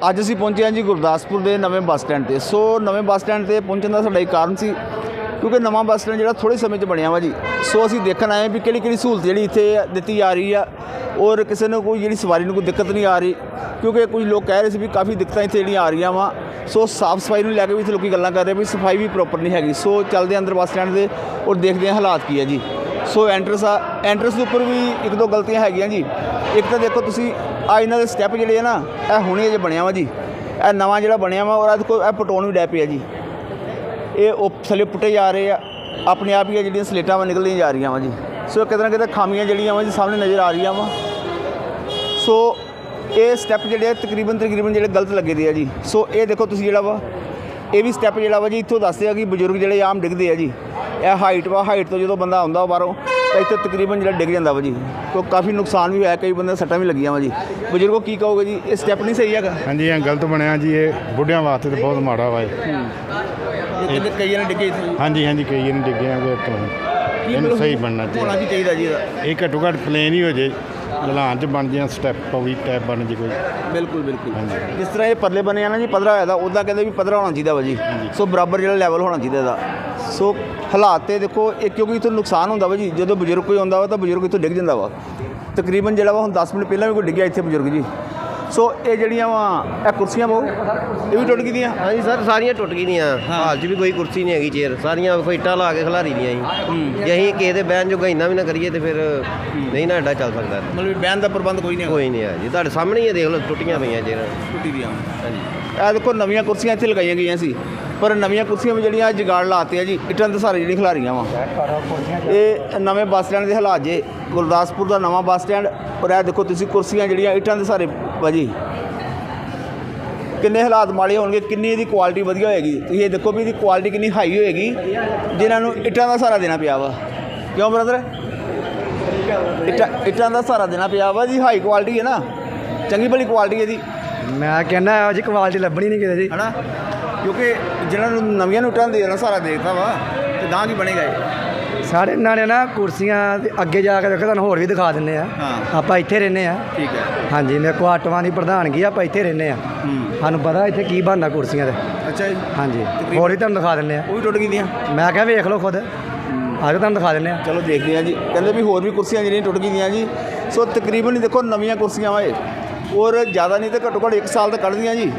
ਅੱਜ ਅਸੀਂ ਪਹੁੰਚੇ ਹਾਂ ਜੀ ਗੁਰਦਾਸਪੁਰ ਦੇ ਨਵੇਂ ਬੱਸ ਸਟੈਂਡ ਤੇ। ਸੋ ਨਵੇਂ ਬੱਸ ਸਟੈਂਡ ਤੇ ਪਹੁੰਚਣ ਦਾ ਸਾਡਾ ਇੱਕ ਕਾਰਨ ਸੀ, ਕਿਉਂਕਿ ਨਵਾਂ ਬੱਸ ਸਟੈਂਡ ਜਿਹੜਾ ਥੋੜੇ ਸਮੇਂ 'ਚ ਬਣਿਆ ਵਾ ਜੀ। ਸੋ ਅਸੀਂ ਦੇਖਣ ਆਏ ਵੀ ਕਿਹੜੀ ਕਿਹੜੀ ਸਹੂਲਤ ਜਿਹੜੀ ਇੱਥੇ ਦਿੱਤੀ ਜਾ ਰਹੀ ਆ, ਔਰ ਕਿਸੇ ਨੂੰ ਕੋਈ ਜਿਹੜੀ ਸਵਾਰੀ ਨੂੰ ਕੋਈ ਦਿੱਕਤ ਨਹੀਂ ਆ ਰਹੀ, ਕਿਉਂਕਿ ਕੁਝ ਲੋਕ ਕਹਿ ਰਹੇ ਸੀ ਵੀ ਕਾਫੀ ਦਿੱਕਤਾਂ ਇੱਥੇ ਜਿਹੜੀਆਂ ਆ ਰਹੀਆਂ ਵਾ। ਸੋ ਸਾਫ਼ ਸਫ਼ਾਈ ਨੂੰ ਲੈ ਕੇ ਵੀ ਇੱਥੇ ਲੋਕੀ ਗੱਲਾਂ ਕਰ ਰਹੇ ਵੀ ਸਫ਼ਾਈ ਵੀ ਪ੍ਰੋਪਰ ਨਹੀਂ ਹੈਗੀ। ਸੋ ਚੱਲਦੇ ਅੰਦਰ ਬੱਸ ਸਟੈਂਡ ਦੇ ਔਰ ਦੇਖਦੇ ਹਾਂ ਹਾਲਾਤ ਕੀ ਹੈ ਜੀ। ਸੋ ਐਂਟਰਸ ਆ ਐਂਟਰਸ ਦੇ ਉੱਪਰ ਵੀ ਇੱਕ ਦੋ ਗਲਤੀਆਂ ਹੈਗੀਆਂ ਜੀ। ਇੱਕ ਤਾਂ ਦੇਖੋ ਤੁਸੀਂ, ਆ ਇਹਨਾਂ ਦੇ ਸਟੈਪ ਜਿਹੜੇ ਆ ਨਾ, ਇਹ ਹੁਣੇ ਜੇ ਬਣਿਆ ਵਾ ਜੀ। ਇਹ ਨਵਾਂ ਜਿਹੜਾ ਬਣਿਆ ਵਾ, ਔਰ ਅੱਜ ਦੇਖੋ ਇਹ ਪਟਾਉਣ ਵੀ ਡੈ ਪਿਆ ਜੀ। ਇਹ ਉਹ ਥੱਲੇ ਪੁੱਟੇ ਜਾ ਰਹੇ ਆ, ਆਪਣੇ ਆਪ ਹੀ ਜਿਹੜੀਆਂ ਸਲੇਟਾਂ ਵਾ ਨਿਕਲਦੀਆਂ ਜਾ ਰਹੀਆਂ ਵਾ ਜੀ। ਸੋ ਕਿਤੇ ਨਾ ਕਿਤੇ ਖਾਮੀਆਂ ਜਿਹੜੀਆਂ ਵਾ ਜੀ ਸਾਹਮਣੇ ਨਜ਼ਰ ਆ ਰਹੀਆਂ ਵਾ। ਸੋ ਇਹ ਸਟੈਪ ਜਿਹੜੇ ਆ ਤਕਰੀਬਨ ਤਕਰੀਬਨ ਜਿਹੜੇ ਗਲਤ ਲੱਗੇ ਦੇ ਆ ਜੀ। ਸੋ ਇਹ ਦੇਖੋ ਤੁਸੀਂ ਜਿਹੜਾ ਵਾ ਇਹ ਵੀ ਸਟੈਪ ਜਿਹੜਾ ਵਾ ਜੀ ਇੱਥੋਂ ਦੱਸਦੇ ਆ ਕਿ ਬਜ਼ੁਰਗ ਜਿਹੜੇ ਆਮ ਡਿੱਗਦੇ ਆ ਜੀ ਇਹ ਹਾਈਟ ਵਾ ਹਾਈਟ ਤੋਂ ਜਦੋਂ ਬੰਦਾ ਆਉਂਦਾ ਬਾਹਰੋਂ ਤਾਂ ਇੱਥੇ ਤਕਰੀਬਨ ਜਿਹੜਾ ਡਿੱਗ ਜਾਂਦਾ ਵਾ ਜੀ ਕੋ ਕਾਫੀ ਨੁਕਸਾਨ ਵੀ ਹੋਇਆ ਕਈ ਬੰਦੇ ਸੱਟਾਂ ਵੀ ਲੱਗੀਆਂ ਵਾ ਜੀ। ਬਜ਼ੁਰਗੋ ਕੀ ਕਹੋਗੇ ਜੀ ਇਹ ਸਟੈਪ ਨਹੀਂ ਸਹੀ ਹੈਗਾ? ਹਾਂਜੀ ਇਹ ਗਲਤ ਬਣਿਆ ਜੀ ਇਹ ਬੁੱਢਿਆਂ ਵਾਸਤੇ ਤਾਂ ਬਹੁਤ ਮਾੜਾ ਵਾ ਇਹ। ਇਹ ਕਈਆਂ ਨੇ ਡਿੱਗੇ ਇੱਥੇ ਹਾਂਜੀ ਹਾਂਜੀ ਕਈ ਇਹਨੂੰ ਡਿੱਗੇ ਆ ਤੋਂ ਇਹਨੂੰ ਸਹੀ ਬਣਨਾ ਹੋਣਾ ਚਾਹੀਦਾ। ਜੀ ਇਹਦਾ? ਇਹ ਘੱਟੋ ਘੱਟ ਪਲੇਨ ਹੀ ਹੋ ਜੇ। ਲਲਾਨ ਚ ਬਣ ਜਾਂ ਸਟੈਪ ਪੌੜੀ ਟੈਪ ਬਣ ਜੇ ਕੋਈ। ਬਿਲਕੁਲ ਬਿਲਕੁਲ। ਹਾਂਜੀ। ਜਿਸ ਤਰ੍ਹਾਂ ਇਹ ਪਰਲੇ ਬਣੇ ਆ ਨਾ ਜੀ ਪਧਰਾ ਹੋਇਆ ਦਾ ਉਹਦਾ ਕਹਿੰਦੇ ਵੀ ਪਧਰਾ ਹੋਣਾ ਚਾਹੀਦਾ ਵਾ ਜੀ। ਸੋ ਬਰਾਬਰ ਜਿਹੜਾ ਲੈਵਲ ਹੋਣਾ ਚਾਹੀਦਾ ਇਹਦਾ। ਸੋ ਹਾਲਾਤ ਤੇ ਦੇਖੋ ਇਹ ਕਿਉਂਕਿ ਇੱਥੋਂ ਨੁਕਸਾਨ ਹੁੰਦਾ ਵਾ ਜੀ ਜਦੋਂ ਬਜ਼ੁਰਗ ਕੋਈ ਆਉਂਦਾ ਵਾ ਤਾਂ ਬਜ਼ੁਰਗ ਇੱਥੋਂ ਡਿੱਗ ਜਾਂਦਾ ਵਾ। ਤਕਰੀਬਨ ਜਿਹੜਾ ਵਾ ਹੁਣ 10 ਮਿੰਟ ਪਹਿਲਾਂ ਵੀ ਕੋਈ ਡਿੱਗਿਆ ਇੱਥੇ ਬਜ਼ੁਰਗ ਜੀ। ਸੋ ਇਹ ਜਿਹੜੀਆਂ ਵਾ ਇਹ ਕੁਰਸੀਆਂ ਬਹੁ ਇਹ ਵੀ ਟੁੱਟ ਗਈਆਂ? ਹਾਂਜੀ ਸਰ ਸਾਰੀਆਂ ਟੁੱਟ ਗਈਆਂ। ਹਾਲ 'ਚ ਵੀ ਕੋਈ ਕੁਰਸੀ ਨਹੀਂ ਹੈਗੀ ਚੇਅਰ। ਸਾਰੀਆਂ ਫਾਈਟਾਂ ਲਾ ਕੇ ਖਿਲਾਰੀ ਦੀਆਂ ਜੀ। ਜੇ ਅਸੀਂ ਕਿਸੇ ਦੇ ਬਹਿਣ ਜੋਗਾ ਇੰਨਾ ਵੀ ਨਾ ਕਰੀਏ ਤੇ ਫਿਰ ਨਹੀਂ ਨਾ ਅੱਡਾ ਚੱਲ ਸਕਦਾ। ਮਤਲਬ ਬਹਿਣ ਦਾ ਪ੍ਰਬੰਧ ਕੋਈ ਨਹੀਂ ਕੋਈ ਨਹੀਂ ਹੈ ਜੀ। ਤੁਹਾਡੇ ਸਾਹਮਣੇ ਹੀ ਹੈ, ਦੇਖ ਲਓ ਟੁੱਟੀਆਂ ਪਈਆਂ ਚੇਅਰ। ਟੁੱਟੀ ਦੀਆਂ। ਹਾਂਜੀ। ਇਹ ਦੇਖੋ ਨਵੀਆਂ ਕੁਰਸੀਆਂ ਇੱਥੇ ਲਗਾਈਆਂ ਗਈਆਂ ਸੀ। ਪਰ ਨਵੀਆਂ ਕੁਰਸੀਆਂ ਵੀ ਜਿਹੜੀਆਂ ਜਗਾੜ ਲਾਤੇ ਆ ਜੀ ਇੱਟਾਂ ਦੇ ਸਾਰੇ ਜਿਹੜੀ ਖਿਲਾਰੀਆਂ ਵਾ। ਇਹ ਨਵੇਂ ਬੱਸ ਸਟੈਂਡ ਦੇ ਹਾਲਾਤ ਜੇ ਗੁਰਦਾਸਪੁਰ ਦਾ ਨਵਾਂ ਬੱਸ ਸਟੈਂਡ ਔਰ ਇਹ ਦੇਖੋ ਤੁਸੀਂ ਕੁਰਸੀਆਂ ਜਿਹੜੀਆਂ ਇੱਟਾਂ ਦੇ ਸਾਰੇ ਭਾਜੀ ਕਿੰਨੇ ਹਾਲਾਤ ਮਾੜੇ ਹੋਣਗੇ ਕਿੰਨੀ ਇਹਦੀ ਕੁਆਲਿਟੀ ਵਧੀਆ ਹੋਏਗੀ। ਤੁਸੀਂ ਇਹ ਦੇਖੋ ਵੀ ਇਹਦੀ ਕੁਆਲਿਟੀ ਕਿੰਨੀ ਹਾਈ ਹੋਏਗੀ ਜਿਨ੍ਹਾਂ ਨੂੰ ਇੱਟਾਂ ਦਾ ਸਹਾਰਾ ਦੇਣਾ ਪਿਆ ਵਾ। ਕਿਉਂ ਬ੍ਰਦਰ? ਇੱਟਾਂ ਇੱਟਾਂ ਦਾ ਸਹਾਰਾ ਦੇਣਾ ਪਿਆ ਵਾ ਜੀ ਹਾਈ ਕੁਆਲਿਟੀ ਹੈ ਨਾ। ਚੰਗੀ ਭਲੀ ਕੁਆਲਿਟੀ ਇਹਦੀ। ਮੈਂ ਕਹਿੰਦਾ ਇਹੋ ਜਿਹੀ ਕੁਆਲਿਟੀ ਲੱਭਣੀ ਨਹੀਂ ਕਿਤੇ ਜੀ। ਹਨਾ? ਕਿਉਂਕਿ ਜਿਹਨਾਂ ਨੂੰ ਨਵੀਆਂ ਨੋਟਾਂ ਦੇ ਦੇਣਾ ਸਾਰਾ ਦੇਖਦਾ ਵਾ ਤੇ ਦਾਂ ਕੀ ਬਣੇਗਾ ਇਹ ਸਾਡੇ ਨਾਲੇ ਨਾ ਕੁਰਸੀਆਂ ਤੇ ਅੱਗੇ ਜਾ ਕੇ ਦੇਖੋ ਤੁਹਾਨੂੰ ਹੋਰ ਵੀ ਦਿਖਾ ਦਿੰਨੇ ਆ। ਹਾਂ। ਆਪਾਂ ਇੱਥੇ ਰਹਿੰਦੇ ਆ। ਠੀਕ ਹੈ। ਹਾਂਜੀ ਮੇਰੇ ਕੋ ਆਟੋਆਂ ਦੀ ਪ੍ਰਧਾਨਗੀ ਆ ਆਪਾਂ ਇੱਥੇ ਰਹਿੰਦੇ ਆ। ਹੂੰ। ਸਾਨੂੰ ਪਤਾ ਇੱਥੇ ਕੀ ਬਣਦਾ ਕੁਰਸੀਆਂ ਤੇ। ਅੱਛਾ ਜੀ। ਹਾਂਜੀ। ਹੋਰ ਵੀ ਤੁਹਾਨੂੰ ਦਿਖਾ ਦਿੰਨੇ ਆ। ਉਹ ਵੀ ਟੁੱਟ ਗਈਆਂ। ਮੈਂ ਕਿਹਾ ਵੇਖ ਲਓ ਖੁਦ। ਆਜੋ ਤੁਹਾਨੂੰ ਦਿਖਾ ਦਿੰਨੇ ਆ। ਚਲੋ ਦੇਖਦੇ ਹਾਂ ਜੀ। ਕਹਿੰਦੇ ਵੀ ਹੋਰ ਵੀ ਕੁਰਸੀਆਂ ਜਿਹੜੀਆਂ ਟੁੱਟ ਗਈਆਂ ਜੀ। ਸੋ ਤਕਰੀਬਨ ਹੀ ਦੇਖੋ ਨਵੀਆਂ ਕੁਰਸੀਆਂ ਵਾ ਇਹ। ਔਰ ਜ਼ਿਆਦਾ ਨਹੀਂ ਤੇ ਘੱਟੋ ਘੱਟ 1 ਸਾਲ ਤੱਕ ਕੱਢਦੀਆਂ ਜੀ।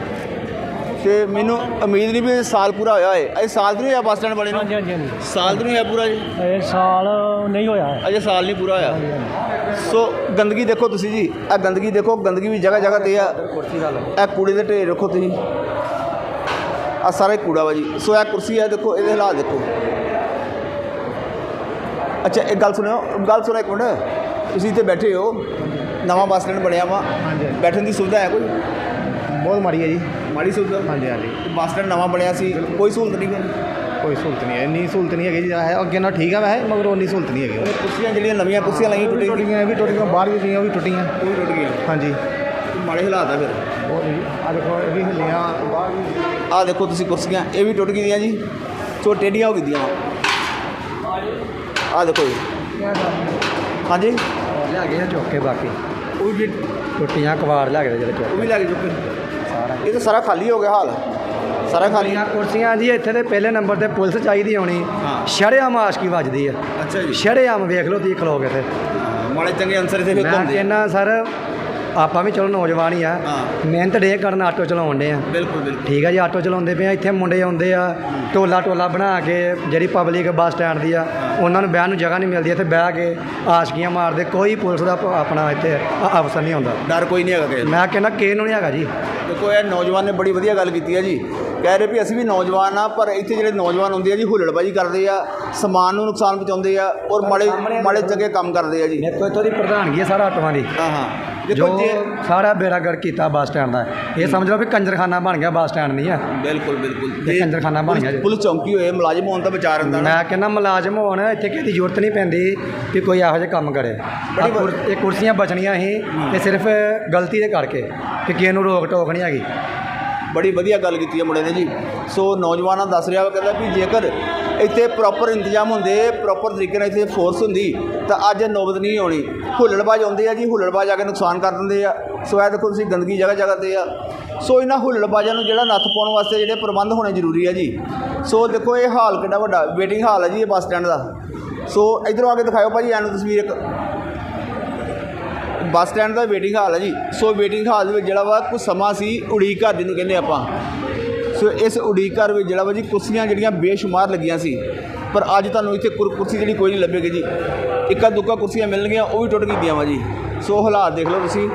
ਤੇ ਮੈਨੂੰ ਉਮੀਦ ਨਹੀਂ ਵੀ ਇਹ ਸਾਲ ਪੂਰਾ ਹੋਇਆ ਹੈ ਅਜੇ ਸਾਲ ਤਾਂ ਨਹੀਂ ਹੋਇਆ ਬੱਸ ਸਟੈਂਡ ਬਣੇ ਨੂੰ? ਹਾਂਜੀ ਹਾਂਜੀ ਹਾਂਜੀ। ਸਾਲ ਤਾਂ ਨਹੀਂ ਹੋਇਆ ਪੂਰਾ ਜੀ? ਇਹ ਸਾਲ ਨਹੀਂ ਹੋਇਆ ਹੈ। ਅਜੇ ਸਾਲ ਨਹੀਂ ਪੂਰਾ ਹੋਇਆ। ਸੋ ਗੰਦਗੀ ਦੇਖੋ ਤੁਸੀਂ ਜੀ। ਇਹ ਗੰਦਗੀ ਦੇਖੋ ਗੰਦਗੀ ਵੀ ਜਗ੍ਹਾ ਜਗ੍ਹਾ ਤੇ ਆ। ਇਹ ਕੂੜੇ ਦੇ ਢੇਰ ਰੱਖੋ ਤੁਸੀਂ। ਆ ਸਾਰਾ ਹੀ ਕੂੜਾ ਵਾ ਜੀ। ਸੋ ਇਹ ਕੁਰਸੀ ਆ ਦੇਖੋ ਇਹਦੇ ਹਾਲਾਤ ਦੇਖੋ। ਅੱਛਾ ਇੱਕ ਗੱਲ ਸੁਣਿਓ ਗੱਲ ਸੁਣੋ ਇੱਕ ਮਿੰਟ। ਤੁਸੀਂ ਇੱਥੇ ਬੈਠੇ ਹੋ। ਨਵਾਂ ਬੱਸ ਸਟੈਂਡ ਬਣਿਆ ਵਾ। ਬੈਠਣ ਦੀ ਸੁਵਿਧਾ ਹੈ ਕੋਈ? ਬਹੁਤ ਮਾੜੀ ਹੈ ਜੀ। ਮਾੜੀ ਸੁਵਿਧਾ ਹਾਂਜੀ ਹਾਂਜੀ। ਬੱਸ ਸਟੈਂਡ ਨਵਾਂ ਬਣਿਆ ਸੀ ਕੋਈ ਸਹੂਲਤ ਨਹੀਂ ਕੋਈ? ਕੋਈ ਸਹੂਲਤ ਨਹੀਂ ਹੈ ਇੰਨੀ ਸਹੂਲਤ ਨਹੀਂ ਹੈਗੀ ਜੀ ਹੈ ਅੱਗੇ ਨਾਲ ਠੀਕ ਆ ਵੈਸੇ ਮਗਰ ਉਨੀ ਸਹੂਲਤ ਨਹੀਂ ਹੈਗੀ। ਇਹ ਕੁਰਸੀਆਂ ਜਿਹੜੀਆਂ ਨਵੀਆਂ ਕੁਰਸੀਆਂ ਲਾਈਆਂ ਟੁੱਟੀਆਂ। ਟੁੱਟੀਆਂ ਵੀ ਟੁੱਟੀਆਂ ਬਾਹਰ ਵੀ ਗਈਆਂ ਉਹ ਵੀ ਟੁੱਟੀਆਂ। ਉਹ ਵੀ ਟੁੱਟ ਗਈਆਂ। ਹਾਂਜੀ। ਮਾੜੇ ਹਾਲਾਤ ਆ ਫਿਰ। ਬਹੁਤ ਜੀ ਆ ਦੇਖੋ ਇਹ ਵੀ ਹਿੱਲੀਆਂ ਬਾਹਰ ਵੀ ਆਹ ਦੇਖੋ ਤੁਸੀਂ ਕੁਰਸੀਆਂ ਇਹ ਵੀ ਟੁੱਟ ਗਈਆਂ ਜੀ। ਸੋ ਟੇਢੀਆਂ ਹੋ ਗਈਆਂ। ਆਹ ਦੇਖੋ ਜੀ। ਹਾਂਜੀ? ਲਿਆ ਗਏ ਆ ਚੁੱਕ ਕੇ ਬਾਕੀ। ਉਹ ਵੀ ਟੁੱਟੀਆਂ ਕਵਾੜ ਲਿਆ ਗਏ ਜਿਹੜੇ ਚੁੱਕ। ਉਹ ਵੀ ਲੱਗ ਚੁੱਕੇ। ਸਾਰਾ ਇਹ ਤਾਂ ਸਾਰਾ ਖਾਲੀ ਹੋ ਗਿਆ ਹਾਲ। ਸਾਰਾ ਖਾਲੀ। ਕੁਰਸੀਆਂ ਕੁਰਸੀਆਂ ਜੀ ਇੱਥੇ ਦੇ ਪਹਿਲੇ ਨੰਬਰ ਤੇ ਪੁਲਿਸ ਚਾਹੀਦੀ ਹੋਣੀ। ਸ਼ਰੇਆਮ ਆਸ਼ਕੀ ਵੱਜਦੀ ਆ। ਅੱਛਾ ਜੀ। ਸ਼ਰੇਆਮ ਵੇਖ ਲਓ ਤੁਸੀਂ ਖਲੋਗੇ ਤੇ ਮਾੜੇ ਚੰਗੇ ਅੰਸਰ ਇੱਥੇ ਫਿਰ ਮੈਂ ਆ। ਕਹਿੰਦਾ ਸਰ ਆਪਾਂ ਵੀ ਚਲੋ ਨੌਜਵਾਨ ਹੀ ਆ। ਮਿਹਨਤ ਡੇ ਕਰਨ ਆਟੋ ਚਲਾਉਣ ਦੇ ਆ। ਬਿਲਕੁਲ ਬਿਲਕੁਲ। ਠੀਕ ਆ ਜੀ ਆਟੋ ਚਲਾਉਂਦੇ ਪਏ ਆ ਇੱਥੇ ਮੁੰਡੇ ਆਉਂਦੇ ਆ ਟੋਲਾ ਟੋਲਾ ਬਣਾ ਕੇ ਜਿਹੜੀ ਪਬਲਿਕ ਬੱਸ ਸਟੈਂਡ ਦੀ ਆ ਉਹਨਾਂ ਨੂੰ ਬਹਿਣ ਨੂੰ ਜਗ੍ਹਾ ਨਹੀਂ ਮਿਲਦੀ ਇੱਥੇ ਬਹਿ ਕੇ ਆਸ਼ਕੀਆਂ ਮਾਰਦੇ ਕੋਈ ਪੁਲਿਸ ਦਾ ਆਪਣਾ ਇੱਥੇ ਅਫਸਰ ਨਹੀਂ ਆਉਂਦਾ। ਡਰ ਕੋਈ ਨਹੀਂ ਹੈਗਾ ਕਿਸੇ। ਮੈਂ ਕਹਿੰਦਾ ਕਿਸੇ ਨੂੰ ਨਹੀਂ ਹੈਗਾ ਜੀ। ਦੇਖੋ ਇਹ ਨੌਜਵਾਨ ਨੇ ਬੜੀ ਵਧੀਆ ਗੱਲ ਕੀਤੀ ਹੈ ਜੀ। ਕਹਿ ਰਹੇ ਵੀ ਅਸੀਂ ਵੀ ਨੌਜਵਾਨ ਆ ਪਰ ਇੱਥੇ ਜਿਹੜੇ ਨੌਜਵਾਨ ਹੁੰਦੇ ਆ ਜੀ ਹੁੱਲੜਬਾਜੀ ਕਰਦੇ ਆ ਸਮਾਨ ਨੂੰ ਨੁਕਸਾਨ ਪਹੁੰਚਾਉਂਦੇ ਆ ਔਰ ਮਾੜੇ ਮਾੜੇ ਚੰਗੇ ਕੰਮ ਕਰਦੇ ਆ ਜੀ। ਮੇਰੇ ਕੋਲ ਇੱਥੋਂ ਦੀ ਪ੍ਰਧਾਨਗੀ ਹੈ ਸਾਰਾ ਆਟੋਆਂ ਦੀ। ਹਾਂ ਹਾਂ। ਜੋ ਸਾਰਾ ਬੇੜਾ ਗਰਕ ਕੀਤਾ ਬੱਸ ਸਟੈਂਡ ਦਾ। ਇਹ ਸਮਝ ਲਓ ਵੀ ਕੰਜਰਖਾਨਾ ਬਣ ਗਿਆ ਬੱਸ ਸਟੈਂਡ ਨਹੀਂ ਆ। ਬਿਲਕੁਲ ਬਿਲਕੁਲ। ਇਹ ਕੰਜਰਖਾਨਾ ਬਣ ਗਿਆ। ਪੁਲਿਸ ਚੌਂਕੀ ਹੋਏ ਮੁਲਾਜ਼ਮ ਹੋਣ ਤਾਂ ਵਿਚਾਰ ਹੁੰਦਾ ਮੈਂ ਕਹਿੰਦਾ ਮੁਲਾਜ਼ਮ ਹੋਣ ਇੱਥੇ ਕਿਸੇ ਦੀ ਜ਼ਰੂਰਤ ਨਹੀਂ ਪੈਂਦੀ ਕਿ ਕੋਈ ਇਹੋ ਜਿਹੇ ਕੰਮ ਕਰੇ। ਇਹ ਕੁਰਸੀਆਂ ਬਚਣੀਆਂ ਸੀ ਇਹ ਸਿਰਫ ਗਲਤੀ ਦੇ ਕਰਕੇ ਕਿ ਕਿਸੇ ਨੂੰ ਰੋਕ ਟੋਕ ਨਹੀਂ ਹੈਗੀ। ਬੜੀ ਵਧੀਆ ਗੱਲ ਕੀਤੀ ਹੈ ਮੁੰਡੇ ਨੇ ਜੀ। ਸੋ ਨੌਜਵਾਨਾਂ ਦੱਸ ਰਿਹਾ ਵਾ ਕਹਿੰਦਾ ਵੀ ਜੇਕਰ ਇੱਥੇ ਪ੍ਰੋਪਰ ਇੰਤਜ਼ਾਮ ਹੁੰਦੇ ਪ੍ਰੋਪਰ ਤਰੀਕੇ ਨਾਲ ਇੱਥੇ ਫੋਰਸ ਹੁੰਦੀ, ਤਾਂ ਅੱਜ ਨੌਬਤ ਨਹੀਂ ਆਉਣੀ। ਹੁੱਲੜਬਾਜ਼ ਆਉਂਦੇ ਆ ਜੀ, ਹੁੱਲੜਬਾਜ਼ ਆ ਕੇ ਨੁਕਸਾਨ ਕਰ ਦਿੰਦੇ ਆ। ਸੋ ਇਹ ਦੇਖੋ ਤੁਸੀਂ ਗੰਦਗੀ ਜਗ੍ਹਾ ਜਗ੍ਹਾ ਤੇ ਆ। ਸੋ ਇਹਨਾਂ ਹੁੱਲੜਬਾਜ਼ਾਂ ਨੂੰ ਜਿਹੜਾ ਨੱਥ ਪਾਉਣ ਵਾਸਤੇ ਜਿਹੜੇ ਪ੍ਰਬੰਧ ਹੋਣੇ ਜ਼ਰੂਰੀ ਆ ਜੀ। ਸੋ ਦੇਖੋ ਇਹ ਹਾਲ ਕਿੰਨਾ ਵੱਡਾ ਵੇਟਿੰਗ ਹਾਲ ਹੈ ਜੀ ਇਹ ਬੱਸ ਸਟੈਂਡ ਦਾ। ਸੋ ਇਧਰੋਂ ਆ ਕੇ ਦਿਖਾਓ ਭਾਜੀ, ਐਨੂੰ ਤਸਵੀਰ ਇੱਕ। ਬੱਸ ਸਟੈਂਡ ਦਾ ਵੇਟਿੰਗ ਹਾਲ ਹੈ ਜੀ। ਸੋ ਵੇਟਿੰਗ ਹਾਲ ਦੇ ਵਿੱਚ ਜਿਹੜਾ ਵਾ ਕੁਝ ਸਮਾਂ ਸੀ, ਉਡੀਕ ਘਰ ਜਿਹਨੂੰ ਕਹਿੰਦੇ ਆਪਾਂ। ਸੋ ਇਸ ਉਡੀਕ ਘਰ ਵਿੱਚ ਜਿਹੜਾ ਵਾ ਜੀ ਕੁਰਸੀਆਂ ਜਿਹੜੀਆਂ ਬੇਸ਼ੁਮਾਰ ਲੱਗੀਆਂ ਸੀ। ਪਰ ਅੱਜ ਤੁਹਾਨੂੰ ਇੱਥੇ ਕੁਰ- ਕੁਰਸੀ ਜਿਹੜੀ ਕੋਈ ਨਹੀਂ ਲੱਭੇਗੀ ਜੀ। ਇੱਕਾ ਦੁੱਕਾ ਕੁਰਸੀਆਂ ਮਿਲਣਗੀਆਂ ਉਹ ਵੀ ਟੁੱਟ ਗਈਆਂ ਵਾ ਜੀ। ਸੋ ਹਾਲਾਤ ਦੇਖ ਲਓ ਤੁਸੀਂ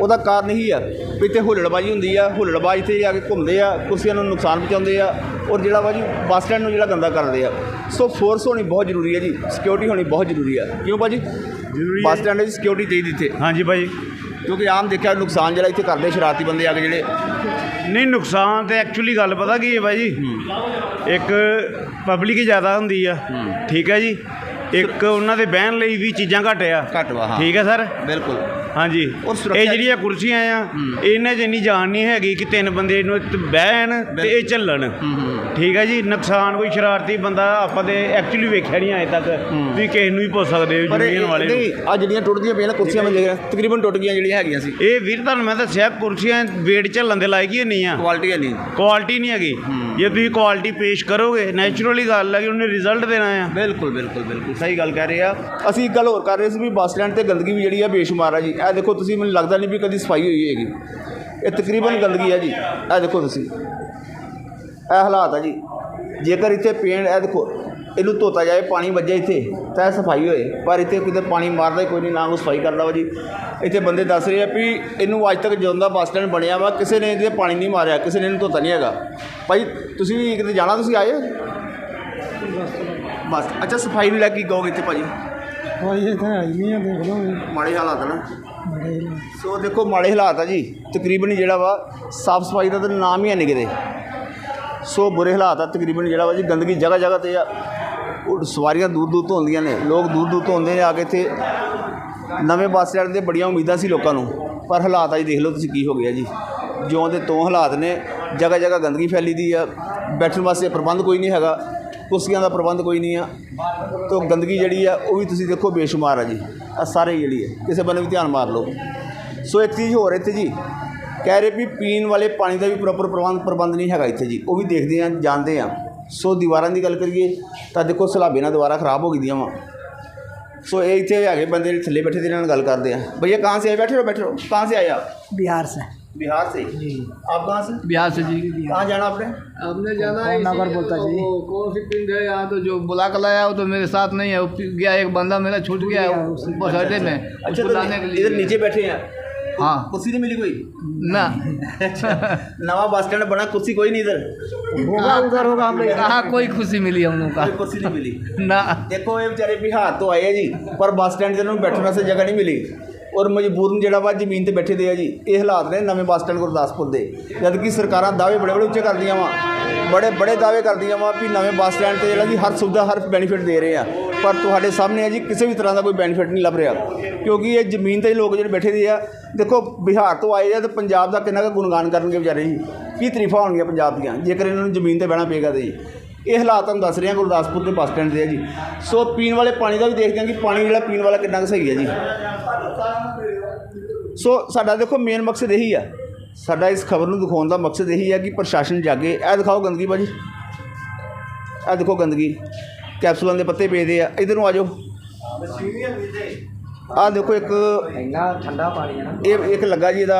ਉਹਦਾ ਕਾਰਨ ਇਹੀ ਆ ਵੀ ਇੱਥੇ ਹੁੱਲੜਬਾਜੀ ਹੁੰਦੀ ਆ ਹੁੱਲੜਬਾਜ਼ ਇੱਥੇ ਆ ਕੇ ਘੁੰਮਦੇ ਆ ਕੁਰਸੀਆਂ ਨੂੰ ਨੁਕਸਾਨ ਪਹੁੰਚਾਉਂਦੇ ਆ ਔਰ ਜਿਹੜਾ ਵਾ ਜੀ ਬੱਸ ਸਟੈਂਡ ਨੂੰ ਜਿਹੜਾ ਗੰਦਾ ਕਰਦੇ ਆ। ਸੋ ਫੋਰਸ ਹੋਣੀ ਬਹੁਤ ਜ਼ਰੂਰੀ ਹੈ ਜੀ ਸਿਕਿਉਰਿਟੀ ਹੋਣੀ ਬਹੁਤ ਜ਼ਰੂਰੀ ਆ। ਕਿਉਂ ਭਾਜੀ ਜ਼ਰੂਰੀ ਬੱਸ ਸਟੈਂਡ ਵਿੱਚ ਸਿਕਿਉਰਿਟੀ ਚਾਹੀਦੀ ਇੱਥੇ। ਹਾਂਜੀ ਭਾਈ ਕਿਉਂਕਿ ਆਮ ਦੇਖਿਆ ਨੁਕਸਾਨ ਜਿਹੜਾ ਇੱਥੇ ਕਰਦੇ ਸ਼ਰਾਰਤੀ ਬੰਦੇ ਆ ਕੇ ਜਿਹੜੇ। ਨਹੀਂ ਨੁਕਸਾਨ ਤੇ ਐਕਚੁਅਲੀ ਗੱਲ ਪਤਾ ਕੀ ਹੈ ਭਾਈ ਇੱਕ ਪਬਲਿਕ ਜ਼ਿਆਦਾ ਹੁੰਦੀ ਆ। ਠੀਕ ਹੈ ਜੀ? ਇੱਕ ਉਹਨਾਂ ਦੇ ਬਹਿਣ ਲਈ ਵੀ ਚੀਜ਼ਾਂ ਘੱਟ ਆ। ਘੱਟ ਵਾ ਹਾਂ। ਠੀਕ ਹੈ ਸਰ? ਬਿਲਕੁਲ। ਹਾਂਜੀ। ਇਹ ਜਿਹੜੀਆਂ ਕੁਰਸੀਆਂ ਆ ਇਹਨਾਂ 'ਚ ਇੰਨੀ ਜਾਨ ਨਹੀਂ ਹੈਗੀ ਕਿ ਤਿੰਨ ਬੰਦੇ ਇੱਥੇ ਬਹਿਣ ਤੇ ਇਹ ਚੱਲਣ ਠੀਕ ਹੈ ਜੀ ਨੁਕਸਾਨ ਕੋਈ ਸ਼ਰਾਰਤੀ ਬੰਦਾ ਆਪਾਂ ਤੇ ਐਕਚੁਅਲੀ ਵੇਖਿਆ ਨਹੀਂ ਅਜੇ ਤੱਕ ਤੁਸੀਂ ਕਿਸੇ ਨੂੰ ਵੀ ਪੁੱਛ ਸਕਦੇ ਹੋ ਯੂਨੀਅਨ ਵਾਲੇ ਨੂੰ। ਨਹੀਂ ਆ ਜਿਹੜੀਆਂ ਟੁੱਟਦੀਆਂ ਪਈਆਂ ਨਾ ਕੁਰਸੀਆਂ ਮੈਂ ਦੇਖ ਰਿਹਾ ਤਕਰੀਬਨ ਟੁੱਟ ਗਈਆਂ ਜਿਹੜੀਆਂ ਹੈਗੀਆਂ ਸੀ। ਇਹ ਵੀਰ ਤੁਹਾਨੂੰ ਮੈਂ ਦੱਸਿਆ ਕੁਰਸੀਆਂ ਵੇਟ ਝੱਲਣ ਦੇ ਲਾਇਕ ਹੀ ਨਹੀਂ ਆ ਕੁਆਲਿਟੀ ਨਹੀਂ ਕੁਆਲਿਟੀ ਨਹੀਂ ਹੈਗੀ। ਜੇ ਤੁਸੀਂ ਕੁਆਲਿਟੀ ਪੇਸ਼ ਕਰੋਗੇ ਨੈਚੁਰਲੀ ਗੱਲ ਹੈ ਕਿ ਉਹਨੇ ਰਿਜ਼ਲਟ ਦੇਣਾ ਆ। ਬਿਲਕੁਲ ਬਿਲਕੁਲ ਬਿਲਕੁਲ। ਸਹੀ ਗੱਲ ਕਹਿ ਰਹੇ ਆ। ਅਸੀਂ ਇੱਕ ਗੱਲ ਹੋਰ ਕਰ ਰਹੇ ਸੀ ਵੀ ਬੱਸ ਸਟੈਂਡ ਤੇ ਗੰਦਗੀ ਵੀ ਜਿਹੜੀ ਆ ਬੇਸ਼ੁਮਾਰ ਆ ਜੀ। ਇਹ ਦੇਖੋ ਤੁਸੀਂ, ਮੈਨੂੰ ਲੱਗਦਾ ਨਹੀਂ ਵੀ ਕਦੀ ਸਫ਼ਾਈ ਹੋਈ ਹੈਗੀ। ਇਹ ਤਕਰੀਬਨ ਗੰਦਗੀ ਆ ਜੀ। ਇਹ ਦੇਖੋ ਤੁਸੀਂ। ਇਹ ਹਾਲਾਤ ਆ ਜੀ। ਜੇਕਰ ਇੱਥੇ ਪੇਂਟ, ਇਹ ਦੇਖੋ, ਇਹਨੂੰ ਧੋਤਾ ਜਾਏ, ਪਾਣੀ ਵੱਜੇ ਇੱਥੇ, ਤਾਂ ਇਹ ਸਫ਼ਾਈ ਹੋਏ। ਪਰ ਇੱਥੇ ਕਿਤੇ ਪਾਣੀ ਮਾਰਦਾ ਕੋਈ ਨਹੀਂ, ਨਾ ਕੋਈ ਸਫ਼ਾਈ ਕਰਦਾ ਵਾ ਜੀ। ਇੱਥੇ ਬੰਦੇ ਦੱਸ ਰਹੇ ਆ ਵੀ ਇਹਨੂੰ ਅੱਜ ਤੱਕ ਜਦੋਂ ਦਾ ਬੱਸ ਸਟੈਂਡ ਬਣਿਆ ਵਾ, ਕਿਸੇ ਨੇ ਇਹਦੇ ਪਾਣੀ ਨਹੀਂ ਮਾਰਿਆ, ਕਿਸੇ ਨੇ ਇਹਨੂੰ ਧੋਤਾ ਨਹੀਂ ਹੈਗਾ। ਭਾਈ, ਤੁਸੀਂ ਵੀ ਕਿਤੇ ਜਾਣਾ, ਤੁਸੀਂ ਆਏ ਬਸ। ਅੱਛਾ ਸਫ਼ਾਈ ਨੂੰ ਲੈ ਕੇ ਕੀ ਕਹੋਗੇ ਇੱਥੇ ਭਾਜੀ? ਕੋਈ ਇੱਥੇ ਆਈ ਨਹੀਂ ਆ ਦੇਖ ਲਓ ਮਾੜੇ ਹਾਲਾਤ ਨਾ। ਸੋ ਦੇਖੋ ਮਾੜੇ ਹਾਲਾਤ ਆ ਜੀ। ਤਕਰੀਬਨ ਜਿਹੜਾ ਵਾ ਸਾਫ਼ ਸਫ਼ਾਈ ਦਾ ਤਾਂ ਨਾਮ ਹੀ ਹੈ ਨਹੀਂ ਕਿਤੇ। ਸੋ ਬੁਰੇ ਹਾਲਾਤ ਆ ਤਕਰੀਬਨ ਜਿਹੜਾ ਵਾ ਜੀ ਗੰਦਗੀ ਜਗ੍ਹਾ ਜਗ੍ਹਾ ਤੇ ਆ। ਉਹ ਸਵਾਰੀਆਂ ਦੂਰ ਦੂਰ ਤੋਂ ਆਉਂਦੀਆਂ ਨੇ। ਲੋਕ ਦੂਰ ਦੂਰ ਤੋਂ ਆਉਂਦੇ ਨੇ ਆ ਕੇ ਇੱਥੇ। ਨਵੇਂ ਬੱਸ ਸਟੈਂਡ ਦੇ ਬੜੀਆਂ ਉਮੀਦਾਂ ਸੀ ਲੋਕਾਂ ਨੂੰ। ਪਰ ਹਾਲਾਤ ਆ ਜੀ ਦੇਖ ਲਓ ਤੁਸੀਂ ਕੀ ਹੋ ਗਿਆ ਜੀ। ਜਿਉਂ ਦੇ ਤੋਂ ਹਾਲਾਤ ਨੇ। ਜਗ੍ਹਾ ਜਗ੍ਹਾ ਗੰਦਗੀ ਫੈਲੀ ਦੀ ਆ। ਬੈਠਣ ਵਾਸਤੇ ਪ੍ਰਬੰਧ ਕੋਈ ਨਹੀਂ ਹੈਗਾ। ਕੁਰਸੀਆਂ ਦਾ ਪ੍ਰਬੰਧ ਕੋਈ ਨਹੀਂ ਆ ਤੋਂ ਗੰਦਗੀ ਜਿਹੜੀ ਆ ਉਹ ਵੀ ਤੁਸੀਂ ਦੇਖੋ ਬੇਸ਼ੁਮਾਰ ਆ ਜੀ ਆ ਸਾਰੇ ਹੀ ਜਿਹੜੀ ਹੈ ਕਿਸੇ ਬੰਨੇ ਵੀ ਧਿਆਨ ਮਾਰ ਲਓ ਸੋ ਇੱਕ ਚੀਜ਼ ਹੋਰ ਇੱਥੇ ਜੀ ਕਹਿ ਰਹੇ ਵੀ ਪੀਣ ਵਾਲੇ ਪਾਣੀ ਦਾ ਵੀ ਪ੍ਰੋਪਰ ਪ੍ਰਬੰਧ ਪ੍ਰਬੰਧ ਨਹੀਂ ਹੈਗਾ ਇੱਥੇ ਜੀ ਉਹ ਵੀ ਦੇਖਦੇ ਆ ਜਾਣਦੇ ਆ ਸੋ ਦੀਵਾਰਾਂ ਦੀ ਗੱਲ ਕਰੀਏ ਤਾਂ ਦੇਖੋ ਸਲਾਬੇ ਨਾਲ ਦੀਵਾਰਾਂ ਖਰਾਬ ਹੋ ਗਈਆਂ ਵਾ ਸੋ ਇਹ ਇੱਥੇ ਹੈਗੇ ਬੰਦੇ ਜਿਹੜੇ ਥੱਲੇ ਬੈਠੇ ਤੇ ਇਹਨਾਂ ਨਾਲ ਗੱਲ ਕਰਦੇ ਆ ਭਈਆ ਕਹਾਂ ਸੇ ਆਏ बैठे रहो बैठे रहो कहाँ से आए आप बिहार से बिहार से? आप कहाँ से? बिहार से जी। कहाँ जाना आपने? हमने जाना है नगर बोलता जी? कौन सी पिंड है यहाँ? तो जो बुला कर लाया वो तो मेरे साथ नहीं है। गया एक बंदा मेरा छूट गया है बस अड्डे में। अच्छा तो इधर नीचे बैठे हैं हाँ। कुर्सी नहीं मिली कोई? ना। अच्छा, नवा बस स्टैंड बना कुर्सी कोई नहीं इधर? होगा हाँ। उधर होगा हमने। कहा कोई खुशी मिली हम लोग का। कुर्सी नहीं मिली। ना। देखो ये बेचारे भी हाँ तो आइए जी पर बस स्टैंड से बैठने से जगह नहीं मिली। ਔਰ ਮਜਬੂਰਨ ਜਿਹੜਾ ਵਾ ਜ਼ਮੀਨ ਤੇ ਬੈਠੇ ਦੇ ਆ ਜੀ, ਇਹ ਹਾਲਾਤ ਨੇ ਨਵੇਂ ਬੱਸ ਸਟੈਂਡ ਗੁਰਦਾਸਪੁਰ ਦੇ। ਜਦ ਕਿ ਸਰਕਾਰਾਂ ਦਾਅਵੇ ਬੜੇ ਬੜੇ ਉੱਚੇ ਕਰਦੀਆਂ ਵਾ, ਬੜੇ ਬੜੇ ਦਾਅਵੇ ਕਰਦੀਆਂ ਵਾ ਵੀ ਨਵੇਂ ਬੱਸ ਸਟੈਂਡ ਤੇ ਜਿਹੜਾ ਜੀ ਹਰ ਸੁਵਿਧਾ, ਹਰ ਬੈਨੀਫਿਟ ਦੇ ਰਹੇ ਆ। ਪਰ ਤੁਹਾਡੇ ਸਾਹਮਣੇ ਆ ਜੀ ਕਿਸੇ ਵੀ ਤਰ੍ਹਾਂ ਦਾ ਕੋਈ ਬੈਨੀਫਿਟ ਨਹੀਂ ਲੱਭ ਰਿਹਾ, ਕਿਉਂਕਿ ਇਹ ਜ਼ਮੀਨ ਤੇ ਲੋਕ ਜਿਹੜੇ ਬੈਠੇ ਦੇ ਆ, ਦੇਖੋ ਬਿਹਾਰ ਤੋਂ ਆਏ ਆ ਤੇ ਪੰਜਾਬ ਦਾ ਕਿੰਨਾ ਕੁ ਗੁਣਗਾਨ ਕਰਨਗੇ ਵਿਚਾਰੇ ਜੀ, ਕੀ ਤਰੀਫਾਂ ਹੋਣਗੀਆਂ ਪੰਜਾਬ ਦੀਆਂ, ਜੇਕਰ ਇਹਨਾਂ ਨੂੰ ਜ਼ਮੀਨ ਤੇ ਬਹਿਣਾ ਪਏਗਾ ਤੇ ਜੀ। ਇਹ ਹਾਲਾਤ ਤੁਹਾਨੂੰ ਦੱਸ ਰਿਹਾ ਗੁਰਦਾਸਪੁਰ ਦੇ ਬੱਸ ਸਟੈਂਡ ਦੇ ਆ ਜੀ। ਸੋ ਪੀਣ ਵਾਲੇ ਪਾਣੀ ਦਾ ਵੀ ਦੇਖਦੇ ਹਾਂ ਕਿ ਪਾਣੀ ਜਿਹੜਾ ਪੀਣ ਵਾਲਾ ਕਿੰਨਾ ਕੁ ਸਹੀ ਹੈ ਜੀ। ਸੋ ਸਾਡਾ ਦੇਖੋ ਮੇਨ ਮਕਸਦ ਇਹੀ ਆ। ਸਾਡਾ ਇਸ ਖਬਰ ਨੂੰ ਦਿਖਾਉਣ ਦਾ ਮਕਸਦ ਇਹੀ ਹੈ ਕਿ ਪ੍ਰਸ਼ਾਸਨ ਜਾਗੇ। ਇਹ ਦਿਖਾਓ ਗੰਦਗੀ ਭਾਜੀ। ਇਹ ਦੇਖੋ ਗੰਦਗੀ। ਕੈਪਸੂਲਾਂ ਦੇ ਪੱਤੇ ਪੇਦੇ ਆ। ਇਧਰ ਨੂੰ ਆ ਜਾਓ। ਆਹ ਦੇਖੋ ਇੱਕ ਇੰਨਾ ਠੰਡਾ ਪਾਣੀ ਹੈ ਨਾ। ਇਹ ਇੱਕ ਲੱਗਾ ਜੀ ਇਹਦਾ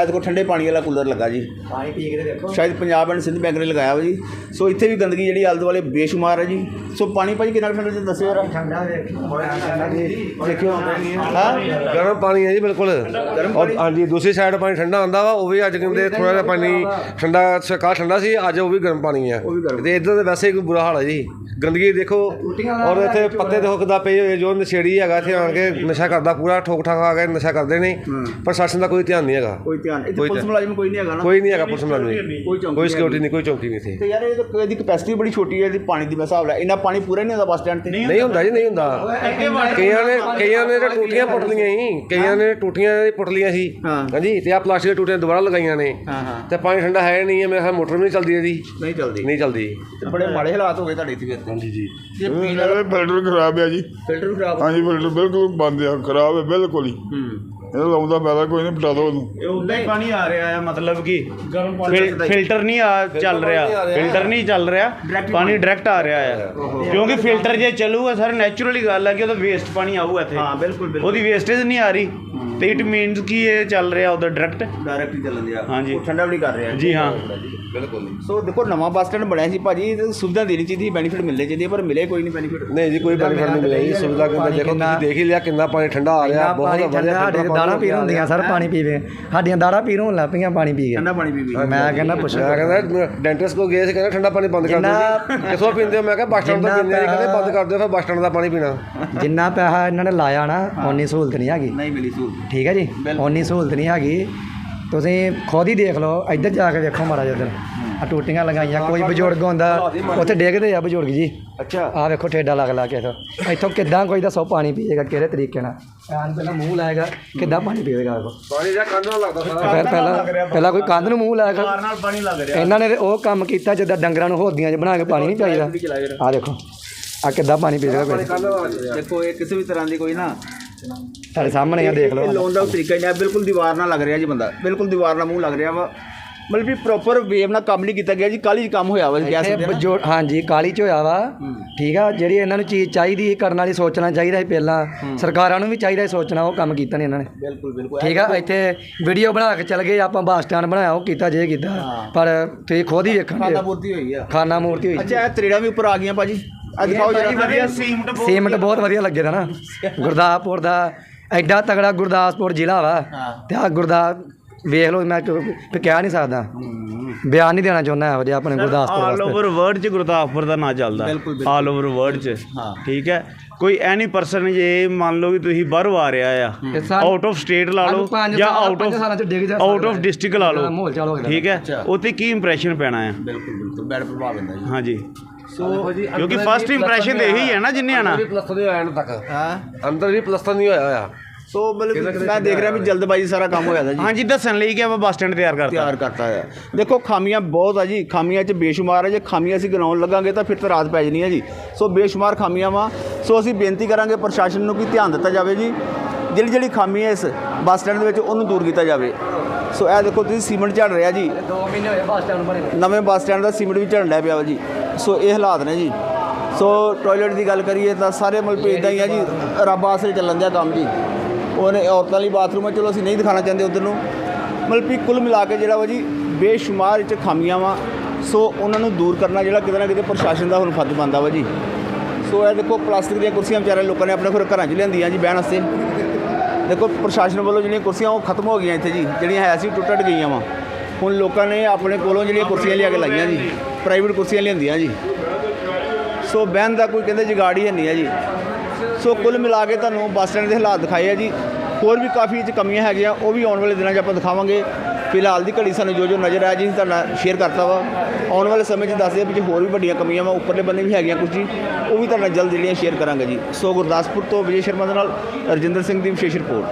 ਇਹ ਦੇਖੋ ਠੰਡੇ ਪਾਣੀ ਵਾਲਾ ਕੂਲਰ ਲੱਗਾ ਜੀ। ਪਾਣੀ ਪੀ ਕੇ ਦੇਖੋ। ਸ਼ਾਇਦ ਪੰਜਾਬ ਐਂਡ ਸਿੰਧ ਬੈਂਕ ਨੇ ਲਗਾਇਆ ਵਾ ਜੀ। ਸੋ ਇੱਥੇ ਵੀ ਗੰਦਗੀ ਜਿਹੜੀ ਆਲੇ ਦੁਆਲੇ ਬੇਸ਼ੁਮਾਰ ਹੈ ਜੀ। ਸੋ ਪਾਣੀ ਭਾਜੀ ਕਿੰਨਾ ਕੁ ਠੰਡਾ ਜੀ ਦੱਸਿਓ? ਯਾਰ ਠੰਡਾ ਦੇਖੋ। ਬੜਾ ਠੰਡਾ ਜੀ। ਦੇਖਿਓ। ਹਾਂ? ਗਰਮ ਪਾਣੀ ਹੈ ਜੀ ਬਿਲਕੁਲ। ਗਰਮ ਔਰ ਹਾਂਜੀ ਦੂਸਰੀ ਸਾਈਡ ਪਾਣੀ ਠੰਡਾ ਹੁੰਦਾ ਵਾ ਉਹ ਵੀ ਅੱਜ ਕਹਿੰਦੇ ਥੋੜਾ ਜਿਹਾ ਪਾਣੀ ਠੰਡਾ ਸਕਾ ਠੰਡਾ ਸੀ ਅੱਜ ਉਹ ਵੀ ਗਰਮ ਪਾਣੀ ਹੈ। ਤੇ ਇਧਰ ਤੇ ਵੈਸੇ ਹੀ ਕੋਈ ਬੁਰਾ ਹਾਲ ਹੈ ਜੀ। ਗੰਦਗੀ ਦੇਖੋ ਔਰ ਇੱਥੇ ਪੱਤੇ ਦੇਖੋ ਕਿੱਦਾਂ ਪਏ ਹੋਏ ਜੋ ਨਸ਼ੇੜੀ ਹੈਗਾ ਇੱਥੇ ਆਣ ਕੇ ਨਸ਼ਾ ਕਰਦਾ ਪੂਰਾ ਠੋਕ ਠਾਕ ਆ ਕੇ ਨਸ਼ਾ ਕਰਦੇ ਨੇ ਪ੍ਰਸ਼ਾਸਨ ਦਾ ਕੋਈ ਧਿਆਨ ਨਹੀਂ ਹੈਗਾ। ਕੋਈ ਧਿਆਨ ਇੱਥੇ ਕੋਈ ਪੁਲਿਸ। ਮੁਲਾਜ਼ਮ ਕੋਈ ਨਹੀਂ ਹੈਗਾ ਨਾ। ਕੋਈ ਨਹੀਂ ਹੈਗਾ ਪੁਲਿਸ ਮੁਲਾਜ਼ਮ ਕੋਈ ਚੌਂਕੀ ਕੋਈ ਸਿਕਿਉਰਿਟੀ ਨਹੀਂ ਕੋਈ ਚੌਕੀ ਨਹੀਂ ਇੱਥੇ। ਤੇ ਯਾਰ ਇਹ ਤਾਂ ਇਹਦੀ ਕਪੈਸਿਟੀ ਬੜੀ ਛੋਟੀ ਹੈ ਇਹਦੀ ਪਾਣੀ ਦੀ ਹਿਸਾਬ ਲਾ। ਇੰਨਾ ਪਾਣੀ ਪੂਰਾ ਹੀ ਨਹੀਂ ਹੁੰਦਾ ਬੱਸ ਸਟੈਂਡ ਤੇ। ਨਹੀਂ ਹੁੰਦਾ ਜੀ ਨਹੀਂ ਹੁੰਦਾ। ਕਈਆਂ ਨੇ ਕਈਆਂ ਨੇ ਤਾਂ ਟੂਟੀਆਂ ਪੁੱਟ ਲਈਆਂ ਸੀ ਕਈਆਂ ਨੇ ਟੂਟੀਆਂ ਪੁੱਟ ਲਈਆਂ ਸੀ। ਹਾਂ। ਹਾਂਜੀ ਤੇ ਆ ਪਲਾਸਟਿਕ ਦੀਆਂ ਟੂਟੀਆਂ ਦੁਬਾਰਾ ਲਗਾਈਆਂ ਨੇ। ਹਾਂ ਹਾਂ। ਤੇ ਪਾਣੀ ਠੰਡਾ ਹੈ ਨਹੀਂ ਹੈ ਮੇਰੇ ਖਿਆਲ ਮੋਟਰ ਵੀ ਨਹੀਂ ਚੱਲਦੀ ਇਹਦੀ। ਨਹੀਂ ਚੱਲਦੀ। ਨਹੀਂ ਚੱਲਦੀ। ਤੇ ਬੜੇ ਮਾੜੇ ਹਾਲਾਤ ਹੋ ਗਏ ਤੁਹਾਡੇ ਇੱਥੇ ਹਾਂਜੀ ਜੀ। ਵਾਲਾ ਫਿਲਟਰ ਖਰਾਬ ਹੈ ਜੀ। ਫਿਲਟਰ ਖਰਾਬ ਹਾਂਜੀ ਫਿਲਟਰ ਬਿਲਕੁਲ ਬੰਦ ਆ। ਖਰਾਬ ਹੈ ਬਿਲਕੁਲ ਹੀ। ਹੂੰ ਇਹ ਲਾਉਂਦਾ ਪੈਦਾ ਕੋਈ ਨਹੀਂ ਪਟਾ ਦੋ ਉਹਨੂੰ ਇਹ ਉਦਾਂ ਹੀ ਪਾਣੀ ਆ ਰਿਹਾ ਹੈ ਮਤਲਬ ਕਿ ਫਿਲ- ਫਿਲਟਰ ਨਹੀਂ ਆ ਚੱਲ ਰਿਹਾ। ਫਿਲਟਰ ਨਹੀਂ ਚੱਲ ਰਿਹਾ। ਪਾਣੀ ਡਾਇਰੈਕਟ ਆ ਰਿਹਾ ਹੈ। ਕਿਉਂਕਿ ਫਿਲਟਰ ਜੇ ਚੱਲੂਗਾ ਸਰ ਨੈਚੁਰਲੀ ਗੱਲ ਹੈ ਕਿ ਉਹਦਾ ਵੇਸਟ ਪਾਣੀ ਆਊਗਾ ਇੱਥੇ। ਹਾਂ ਬਿਲਕੁਲ ਬਿਲਕੁਲ। ਉਹਦੀ ਵੇਸਟੇਜ ਨਹੀਂ ਆ ਰਹੀ। ਤੇ ਇਟ ਮੀਨਸ ਕਿ ਇਹ ਚੱਲ ਰਿਹਾ ਉਹਦਾ ਡਾਇਰੈਕਟ ਡਾਇਰੈਕਟ ਹੀ ਚੱਲਣ ਦਿਆ। ਹਾਂਜੀ। ਠੰਡਾ ਵੀ ਨਹੀਂ ਕਰ ਰਿਹਾ। ਜੀ ਹਾਂ। ਸੋ ਦੇਖੋ ਨਵਾਂ ਬੱਸ ਸਟੈਂਡ ਬਣਿਆ ਸੀ ਭਾਜੀ। ਇਹ ਸੁਵਿਧਾ ਦੇਣੀ ਚਾਹੀਦੀ ਬੈਨੀਫਿਟ ਮਿਲਣੇ ਚਾਹੀਦੇ ਪਰ ਮਿਲੇ ਕੋਈ ਨਹੀਂ ਬੈਨੀਫਿਟ ਨਹੀਂ ਜੀ ਕੋਈ ਬੈਨੀਫਿਟ ਨਹੀਂ ਮਿਲਿਆ ਜੀ ਸੁਵਿਧਾ ਕਹਿੰਦਾ ਦੇਖੋ ਤੁਸੀਂ ਦੇਖ ਹੀ ਲਿਆ ਕਿੰਨਾ ਪਾਣੀ ਠੰਡਾ ਆ ਰਿਹਾ। ਬਹੁਤ ਪਾਣੀ ਵਧੀਆ ਦਾੜਾ ਪੀਰ ਹੁੰਦੀਆਂ ਸਰ ਪਾਣੀ ਪੀਵੇ ਸਾਡੀਆਂ ਦਾੜਾ ਪੀਰ ਹੋਣ ਲੱਗ ਪਈਆਂ ਪਾਣੀ ਪੀ ਕੇ। ਠੰਡਾ ਪਾਣੀ ਪੀਵੀ ਮੈਂ ਕਹਿੰਦਾ ਪੁੱਛੋ ਮੈਂ ਕਹਿੰਦਾ ਡੈਂਟਿਸਟ ਕੋ ਗਏ ਸੀ ਕਹਿੰਦਾ ਠੰਡਾ ਪਾਣੀ ਬੰਦ ਕਰ ਦਿਓ ਕਿਥੋਂ ਪੀਂਦੇ ਹੋ? ਮੈਂ ਕਿਹਾ ਬੱਸ ਸਟੈਂਡ ਤੋਂ ਪੀਂਦੇ ਨੇ ਕਹਿੰਦੇ ਬੰਦ ਕਰ ਦਿਓ ਫਿਰ ਬੱਸ ਸਟੈਂਡ ਦਾ ਪਾਣੀ ਪੀਣਾ। ਜਿੰਨਾ ਪੈਸਾ ਇਹਨਾਂ ਨੇ ਲਾਇਆ ਨਾ ਓਨੀ ਸਹੂਲਤ ਨਹੀਂ ਹੈਗੀ। ਨਹੀਂ ਮਿਲੀ ਸਹੂਲਤ। ਠੀਕ ਹੈ ਜੀ? ਓਨੀ ਸਹੂਲਤ ਨਹੀਂ ਹੈਗੀ। ਤੁਸੀਂ ਖੁਦ ਹੀ ਦੇਖ ਲਓ ਇੱਧਰ ਜਾ ਕੇ ਵੇਖੋ ਮਾੜਾ ਜਿਹਾ ਆ ਟੂਟੀਆਂ ਲਗਾਈਆਂ ਕੋਈ ਬਜ਼ੁਰਗ ਹੁੰਦਾ ਉੱਥੇ ਡਿੱਗਦੇ ਆ ਬਜ਼ੁਰਗ ਜੀ। ਅੱਛਾ। ਆ ਵੇਖੋ ਠੇਡਾ ਲੱਗ ਲਾ ਕੇ ਇੱਥੋਂ। ਇੱਥੋਂ ਕਿੱਦਾਂ ਕੋਈ ਦੱਸੋ ਪਾਣੀ ਪੀਏਗਾ ਕਿਹੜੇ ਤਰੀਕੇ ਨਾਲ? ਐਨ ਪਹਿਲਾਂ ਮੂੰਹ ਲਾਏਗਾ ਕਿੱਦਾਂ ਪਾਣੀ ਪੀਏਗਾ ਵੇਖੋ ਪਾਣੀ ਜਾਂ ਕੰਧ ਨਾਲ ਲੱਗਦਾ ਸਾਰਾ। ਪਹਿਲਾਂ ਪਹਿਲਾਂ ਪਹਿਲਾਂ ਕੋਈ ਕੰਧ ਨੂੰ ਮੂੰਹ ਲਾਏਗਾ ਕਾਰ। ਨਾਲ ਪਾਣੀ ਲੱਗ ਰਿਹਾ। ਇਹਨਾਂ ਨੇ ਤੇ ਉਹ ਕੰਮ ਕੀਤਾ ਜਿੱਦਾਂ ਡੰਗਰਾਂ ਨੂੰ ਹੋਦੀਆਂ 'ਚ ਬਣਾ ਕੇ ਪਾਣੀ ਨਹੀਂ ਚਾਹੀਦਾ। ਆ ਦੇਖੋ ਆ ਕਿੱਦਾਂ ਪਾਣੀ ਪੀਏਗਾ ਦੇਖੋ ਇਹ ਕਿਸੇ ਵੀ ਤਰ੍ਹਾਂ ਦੀ ਕੋਈ ਨਾ ਤੁਹਾਡੇ ਸਾਹਮਣੇ ਆ ਦੇਖ ਇਹ ਲਓ ਲਾਉਣ ਦਾ ਤਰੀਕਾ ਹੀ ਨਹੀਂ ਬਿਲਕੁਲ ਦੀਵਾਰ ਨਾਲ ਲੱਗ ਰਿਹਾ ਜੀ ਬੰਦਾ। ਬਿਲਕੁਲ ਦੀਵਾਰ ਨਾਲ ਮੂੰਹ ਲੱਗ ਰਿਹਾ ਵਾ। ਮਤਲਬ ਵੀ ਪ੍ਰੋਪਰ ਵੇਵ ਨਾਲ ਕੰਮ ਨਹੀਂ ਕੀਤਾ ਗਿਆ ਜੀ ਕੱਲ ਕੰਮ ਹੋਇਆ ਵਾ ਕਹਿ ਇਹ ਸਕਦੇ ਹਾਂ ਨਾ। ਬਜੋ ਹਾਂਜੀ ਕਾਲੀ ਚ ਹੋਇਆ ਵਾ। ਠੀਕ ਆ ਜਿਹੜੀ ਇਹਨਾਂ ਨੂੰ ਚੀਜ਼ ਚਾਹੀਦੀ ਕਰਨ ਵਾਲੀ ਸੋਚਣਾ ਚਾਹੀਦਾ ਸੀ ਪਹਿਲਾਂ। ਸਰਕਾਰਾਂ ਨੂੰ ਵੀ ਚਾਹੀਦਾ ਸੀ ਸੋਚਣਾ ਉਹ ਕੰਮ ਕੀਤਾ ਨਹੀਂ ਇਹਨਾਂ ਨੇ। ਬਿਲਕੁਲ ਬਿਲਕੁਲ। ਠੀਕ ਆ ਇੱਥੇ ਵੀਡੀਓ ਬਣਾ ਕੇ ਚੱਲ ਗਏ ਆਪਾਂ ਬੱਸ ਸਟੈਂਡ ਬਣਾਇਆ ਉਹ ਕੀਤਾ ਜੇ ਕੀਤਾ। ਪਰ ਤੁਸੀਂ ਖੁਦ ਹੀ ਵੇਖਣ ਖਾਨਾ ਪੂਰਤੀ ਹੋਈ ਆ। ਖਾਨਾ ਮੂਰਤੀ ਹੋਈ। ਅੱਛਾ ਇਹ ਤਰੇੜਾਂ ਵੀ ਉੱਪਰ ਆ ਗਈਆਂ ਭਾਜੀ। ਆ ਦਿਖਾਓ ਜਰਾ। ਵਧੀਆ ਸੀਮਟ ਬਹੁਤ ਸੀਮਟ ਬਹੁਤ ਵਧੀਆ ਲੱਗੇ ਦਾ ਨਾ। ਗੁਰਦਾਸਪੁਰ ਦਾ ਐਡਾ ਤਗੜਾ ਗੁਰਦਾਸਪੁਰ ਜ਼ਿਲ੍ਹਾ ਵਾ। ਤੇ ਆ ਗੁਰਦਾ ਵੇਖ ਲਓ ਮੈਂ ਵੀ ਕਹਿ ਨਹੀਂ ਸਕਦਾ। ਬਿਆਨ ਨਹੀਂ ਦੇਣਾ ਚਾਹੁੰਦਾ ਇਹੋ ਜਿਹਾ ਆਪਣੇ ਗੁਰਦਾਸਪੁਰ ਆਲ ਵਾਸਤੇ। ਓਵਰ ਵਰਲਡ ਚ ਗੁਰਦਾਸਪੁਰ ਦਾ ਨਾਂ ਚੱਲਦਾ। ਆਲ ਓਵਰ ਵਰਲਡ ਚ। ਠੀਕ ਹੈ? ਕੋਈ ਐਨੀ ਪਰਸਨ ਜੇ ਮੰਨ ਲਓ ਕਿ ਤੁਸੀਂ ਬਾਹਰੋਂ ਆ ਰਿਹਾ ਆ ਤੇ ਸਾਨੂੰ- ਆਊਟ ਆਫ ਸਟੇਟ ਲਾ ਲਓ ਸਾਨੂੰ ਪੰਜ ਜਾਂ ਸਾਲ- ਆਊਟ ਪੰਜ ਸਾਲਾਂ ਚ ਡਿੱਗ ਜਾ ਆਫ ਆਊਟ ਸਕਦਾ ਆਫ ਹੈ। ਡਿਸਟ੍ਰਿਕਟ ਲਾ ਲਓ। ਮਾਹੌਲ ਚਾਲੂ ਹੋ ਗਿਆ। ਠੀਕ ਹੈ? ਉੱਥੇ ਕੀ ਇੰਪ੍ਰੈਸ਼ਨ ਪੈਣਾ ਆ? ਬਿਲਕੁਲ ਬਿਲਕੁਲ। ਬੈਡ ਪ੍ਰਭਾਵ ਪੈਂਦਾ ਜੀ। ਹਾਂਜੀ। ਸੋ ਕਿਉਂਕਿ ਫਸਟ ਇੰਪ੍ਰੈਸ਼ਨ ਤੇ ਇਹੀ ਹੈ ਨਾ ਜਿੰਨੇ ਆਣਾ ਪਲਸਤਰ ਨਹੀਂ ਹੋਇਆ ਇਹਨਾਂ ਤੱਕ। ਹਾਂ। ਅੰਦਰ ਵੀ ਪਲਸਤਰ ਨਹੀਂ ਹੋਇਆ ਹੋਇਆ। ਸੋ ਮਤਲਬ ਮੈਂ ਦੇਖ ਰਿਹਾ ਵੀ ਜਲਦਬਾਜ਼ੀ ਸਾਰਾ ਕੰਮ ਹੋਇਆ ਦਾ ਜੀ। ਹਾਂਜੀ ਦੱਸਣ ਲਈ ਕਿ ਆਪਾਂ ਬੱਸ ਸਟੈਂਡ ਤਿਆਰ ਕਰਤਾ। ਤਿਆਰ ਕਰਤਾ ਹੈ ਦੇਖੋ ਖਾਮੀਆਂ ਬਹੁਤ ਆ ਜੀ। ਖਾਮੀਆਂ 'ਚ ਬੇਸ਼ੁਮਾਰ ਹੈ ਜੇ ਖਾਮੀਆਂ ਅਸੀਂ ਗਿਣਾਉਣ ਲੱਗਾਂਗੇ ਤਾਂ ਫਿਰ ਤਾਂ ਰਾਤ ਪੈ ਜਾਣੀ ਹੈ ਜੀ। ਸੋ ਬੇਸ਼ੁਮਾਰ ਖਾਮੀਆਂ ਵਾ। ਸੋ ਅਸੀਂ ਬੇਨਤੀ ਕਰਾਂਗੇ ਪ੍ਰਸ਼ਾਸਨ ਨੂੰ ਕਿ ਧਿਆਨ ਦਿੱਤਾ ਜਾਵੇ ਜੀ। ਜਿਹੜੀ ਜਿਹੜੀ ਖਾਮੀ ਹੈ ਇਸ ਬੱਸ ਸਟੈਂਡ ਦੇ ਵਿੱਚ ਉਹਨੂੰ ਦੂਰ ਕੀਤਾ ਜਾਵੇ। ਸੋ ਇਹ ਦੇਖੋ ਤੁਸੀਂ ਸੀਮੈਂਟ ਝੜ ਰਿਹਾ ਜੀ। 2 ਮਹੀਨੇ ਹੋਏ ਬੱਸ ਸਟੈਂਡ ਬਣੇ ਨਵੇਂ ਬੱਸ ਸਟੈਂਡ ਦਾ ਸੀਮੈਂਟ ਵੀ ਝੜਨ ਲੱਗ ਪਿਆ ਵਾ ਜੀ। ਸੋ ਇਹ ਹਾਲਾਤ ਨੇ ਜੀ। ਸੋ ਟਾਇਲਟ ਦੀ ਗੱਲ ਕਰੀਏ ਤਾਂ ਸਾਰੇ ਮਤਲਬ ਇਦਾਂ ਹੀ ਆ ਜੀ। ਰੱਬ ਆਸਰੇ ਚੱਲਣ ਦਿਆ ਕੰਮ ਜੀ। ਉਹਨੇ ਔਰਤਾਂ ਲਈ ਬਾਥਰੂਮ ਹੈ, ਚਲੋ ਅਸੀਂ ਨਹੀਂ ਦਿਖਾਣਾ ਚਾਹੁੰਦੇ ਉਧਰ ਨੂੰ। ਮਤਲਬ ਵੀ ਕੁੱਲ ਮਿਲਾ ਕੇ ਜਿਹੜਾ ਵਾ ਜੀ, ਬੇਸ਼ੁਮਾਰ ਇਹ 'ਚ ਖਾਮੀਆਂ ਵਾ। ਸੋ ਉਹਨਾਂ ਨੂੰ ਦੂਰ ਕਰਨਾ ਜਿਹੜਾ ਕਿਤੇ ਨਾ ਕਿਤੇ ਪ੍ਰਸ਼ਾਸਨ ਦਾ ਹੁਣ ਫਰਜ਼ ਬਣਦਾ ਵਾ ਜੀ। ਸੋ ਇਹ ਦੇਖੋ, ਪਲਾਸਟਿਕ ਦੀਆਂ ਕੁਰਸੀਆਂ ਵਿਚਾਰੇ ਲੋਕਾਂ ਨੇ ਆਪਣੇ ਘਰ ਘਰਾਂ 'ਚ ਲਿਆਂਦੀਆਂ ਜੀ ਬਹਿਣ ਵਾਸਤੇ। ਦੇਖੋ, ਪ੍ਰਸ਼ਾਸਨ ਵੱਲੋਂ ਜਿਹੜੀਆਂ ਕੁਰਸੀਆਂ, ਉਹ ਖਤਮ ਹੋ ਗਈਆਂ ਇੱਥੇ ਜੀ। ਜਿਹੜੀਆਂ ਹੈ ਸੀ ਟੁੱਟ ਟੁੱਟ ਗਈਆਂ ਵਾ। ਹੁਣ ਲੋਕਾਂ ਨੇ ਆਪਣੇ ਕੋਲੋਂ ਜਿਹੜੀਆਂ ਕੁਰਸੀਆਂ ਲਿਆ ਕੇ ਲਾਈਆਂ ਜੀ। ਪ੍ਰਾਈਵੇਟ ਕੁਰਸੀਆਂ ਲਿਆਂਦੀਆਂ ਜੀ। ਸੋ ਬਹਿਣ ਦਾ ਕੋਈ ਕਹਿੰਦੇ ਜਗਾੜ ਹੀ ਨਹੀਂ ਹੈ ਜੀ। ਸੋ ਕੁੱਲ ਮਿਲਾ ਕੇ ਤੁਹਾਨੂੰ ਬੱਸ ਸਟੈਂਡ ਦੇ ਹਾਲਾਤ ਦਿਖਾਏ ਆ ਜੀ। ਹੋਰ ਵੀ ਕਾਫੀ 'ਚ ਕਮੀਆਂ ਹੈਗੀਆਂ, ਉਹ ਵੀ ਆਉਣ ਵਾਲੇ ਦਿਨਾਂ 'ਚ ਆਪਾਂ ਦਿਖਾਵਾਂਗੇ। ਫਿਲਹਾਲ ਦੀ ਘੜੀ ਸਾਨੂੰ ਜੋ ਜੋ ਨਜ਼ਰ ਆਇਆ ਜੀ ਤੁਹਾਡਾ ਸ਼ੇਅਰ ਕਰਤਾ ਵਾ। ਆਉਣ ਵਾਲੇ ਸਮੇਂ 'ਚ ਦੱਸਦੇ ਆ ਵੀ ਜੇ ਹੋਰ ਵੀ ਵੱਡੀਆਂ ਕਮੀਆਂ ਵਾ, ਉੱਪਰਲੇ ਬੰਨੇ ਵੀ ਹੈਗੀਆਂ ਕੁਝ ਜੀ, ਉਹ ਵੀ ਤੁਹਾਡਾ ਜਲਦ ਜਿਹੜੀਆਂ ਸ਼ੇਅਰ ਕਰਾਂਗੇ ਜੀ। ਸੋ ਗੁਰਦਾਸਪੁਰ ਤੋਂ ਵਿਜੇ ਸ਼ਰਮਾ ਦੇ ਨਾਲ ਰਜਿੰਦਰ ਸਿੰਘ ਦੀ ਵਿਸ਼ੇਸ਼ ਰਿਪੋਰਟ।